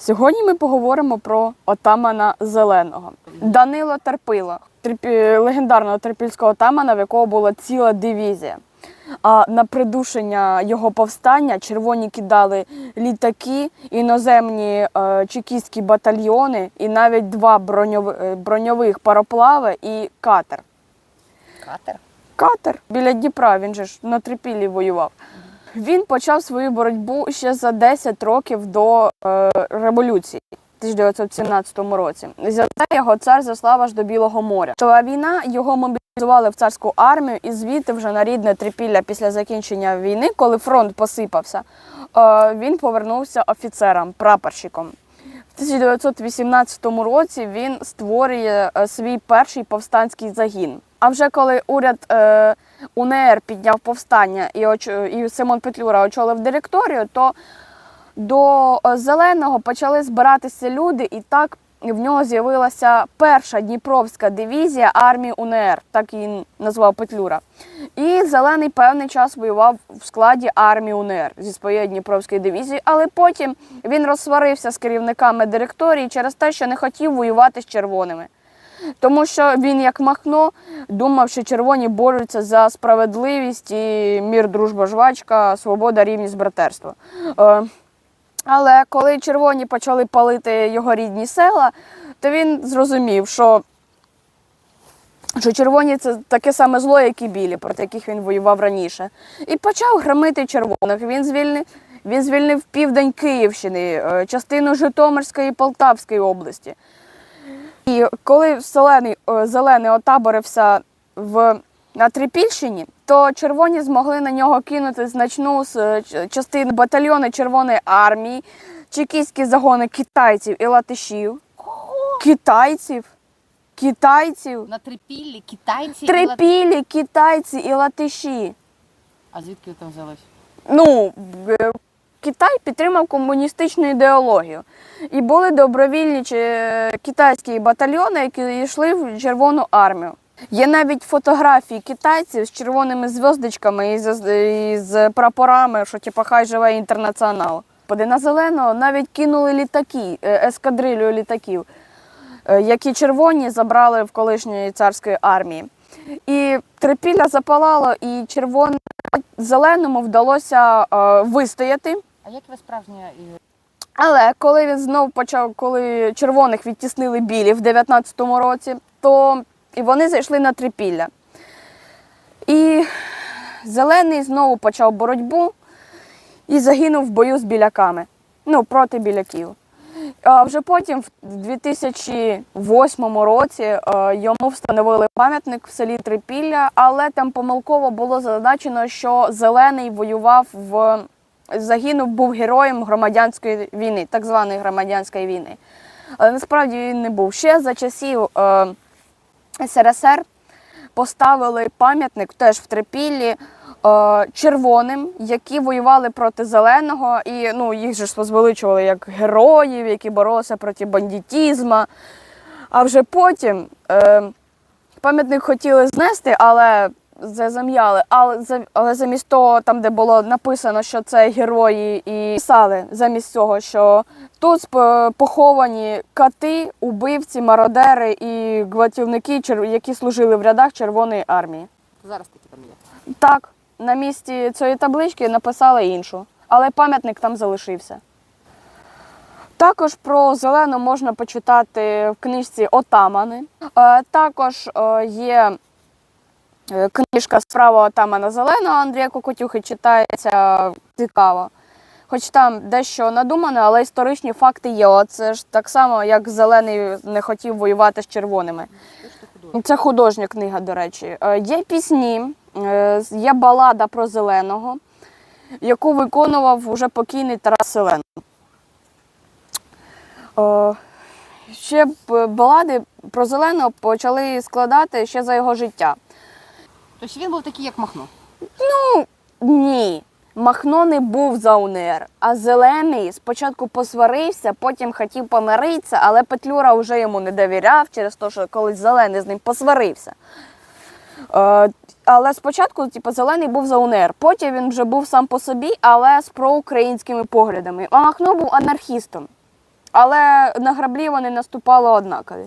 Сьогодні ми поговоримо про отамана Зеленого. Данило Терпило, легендарного трипільського отамана, в якого була ціла дивізія. А на придушення його повстання червоні кидали літаки, іноземні е, чекістські батальйони і навіть два броньови- е, броньових пароплави і катер. Катер? Катер біля Дніпра, він же ж на Трипіллі воював. Він почав свою боротьбу ще за 10 років до е, революції. в 1917 році. За це його цар заслав аж до Білого моря. То війна його мобілізували в царську армію, і звідти вже на рідне Трипілля після закінчення війни, коли фронт посипався, е, він повернувся офіцером, прапорщиком. В 1918 році він створює е, свій перший повстанський загін. А вже коли уряд е, УНР підняв повстання і, оч- і Симон Петлюра очолив директорію, то до е, зеленого почали збиратися люди, і так в нього з'явилася перша Дніпровська дивізія армії УНР, так її назвав Петлюра. І зелений певний час воював в складі армії УНР зі своєї Дніпровської дивізії, але потім він розсварився з керівниками директорії через те, що не хотів воювати з червоними. Тому що він, як Махно, думав, що червоні борються за справедливість і мір, дружба, жвачка, свобода, рівність, братерство. Е, але коли червоні почали палити його рідні села, то він зрозумів, що, що червоні це таке саме зло, як і білі, проти яких він воював раніше. І почав громити червоних. Він звільнив, він звільнив південь Київщини, е, частину Житомирської і Полтавської області. І коли зелений, зелений отаборився в, на Трипільщині, то червоні змогли на нього кинути значну частину батальйону Червоної армії, чекістські загони китайців і латишів. Китайців. Китайців. На трипіллі китайці. і Трипілі, китайці і латиші. А звідки там взялось? Ну, е, Китай підтримав комуністичну ідеологію. І були добровільні китайські батальйони, які йшли в Червону армію. Є навіть фотографії китайців з червоними зв'язочками і і з прапорами, що типу, хай живе інтернаціонал. Поди на зеленого навіть кинули літаки, е, ескадрилю літаків, е, які червоні забрали в колишньої царської армії. І трипілля запалало, і червоному зеленому вдалося е, вистояти. А як ви справжня Але коли він знов почав, коли червоних відтіснили білі в 19-му році, то і вони зайшли на трипілля. І зелений знову почав боротьбу і загинув в бою з біляками. Ну, проти біляків. А вже потім, в 2008 році, е, йому встановили пам'ятник в селі Трипілля, але там помилково було зазначено, що зелений воював в загинув, був героєм громадянської війни, так званої громадянської війни. Але насправді він не був. Ще за часів е, СРСР поставили пам'ятник теж в Трипіллі е, червоним, які воювали проти зеленого, і ну, їх же ж возвеличували як героїв, які боролися проти бандитізму. А вже потім е, пам'ятник хотіли знести, але за- зам'яли. Але, але замість того, там, де було написано, що це герої, і писали замість цього, що тут поховані кати, убивці, мародери і гвалтівники, які служили в рядах Червоної армії. зараз такі там є? Так, на місці цієї таблички написали іншу, але пам'ятник там залишився. Також про зелену можна почитати в книжці Отамани. Е, Також е, є книжка Справа Отамана Зеленого Андрія Кокотюхи читається цікаво. Хоч там дещо надумане, але історичні факти є. Це ж так само, як зелений не хотів воювати з червоними. Це художня книга, до речі. Е, Є пісні, е, є балада про зеленого, яку виконував уже покійний Тарас Селен. Е, Ще балади про зеленого почали складати ще за його життя. Тобто він був такий, як Махно. Ну Ні, Махно не був за УНР, а зелений спочатку посварився, потім хотів помиритися, але Петлюра вже йому не довіряв через те, що колись зелений з ним посварився. Е, але спочатку, типу, зелений був за УНР, потім він вже був сам по собі, але з проукраїнськими поглядами. А Махно був анархістом. Але на граблі вони наступали однакові.